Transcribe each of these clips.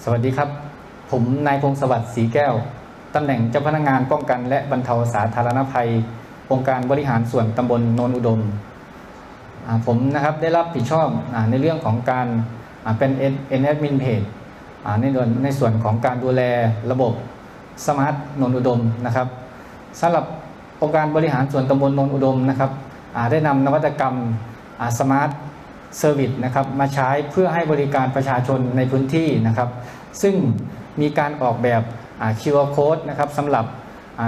สวัสดีครับ ผมนายพงศวัสดิ์ศรีแก้ว ตำแหน่งเจ้าพนักงานป้องกันและบรรเทาสาธารณภัย องค์การบริหารส่วนตำบลโนนอุดม ผมนะครับได้รับผิดชอบในเรื่องของการเป็น n a d m i n Page อ่าในส่วนในส่วนของการดูแลระบบสมาร์ทนนอุดมนะครับสำหรับองค์การบริหารส่วนตำบลโนนอุดมนะครับได้นำนวัตกรรมสมาร์ท เซอร์วิสนะครับมาใช้เพื่อให้บริการประชาชนในพื้นที่นะครับ ซึ่งมีการออกแบบอ่า QR code นะครับสำหรับ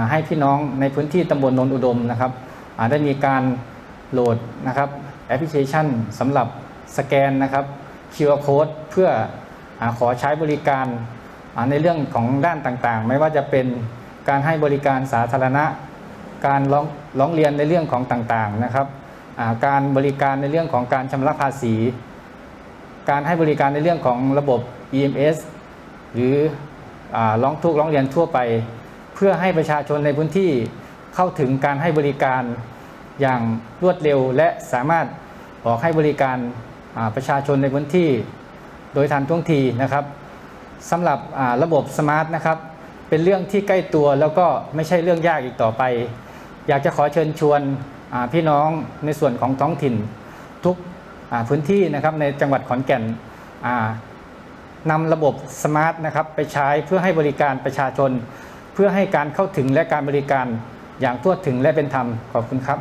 ให้พี่น้องในพื้นที่ตำบลนนอุดมนะครับอาได้มีการโหลดนะครับแอปพลิเคชันสำหรับสแกนนะครับ QR code เพื่ออขอใช้บริการในเรื่องของด้านต่างๆ ไม่ว่าจะเป็นการให้บริการสาธารณะ การร้องร้องเรียนในเรื่องของต่างๆนะครับ การบริการในเรื่องของการชำระภาษี การให้บริการในเรื่องของระบบ EMS หรืออร้องทุกข์ร้องเรียนทั่วไป เพื่อให้ประชาชนในพื้นที่เข้าถึงการให้บริการอย่างรวดเร็ว และสามารถออกให้บริการประชาชนในพื้นที่ โดยทันท่วงทีนะครับสำหรับระบบสมาร์ทนะครับเป็นเรื่องที่ใกล้ตัวแล้วก็ไม่ใช่เรื่องยากอีกต่อไป อยากจะขอเชิญชวน พี่น้องในส่วนของท้องถิ่นทุกพื้นที่นะครับในจังหวัดขอนแก่นนำระบบสมาร์ทนะครับไปใช้เพื่อให้บริการประชาชน เพื่อให้การเข้าถึงและการบริการอย่างทั่วถึงและเป็นธรรมขอบคุณครับ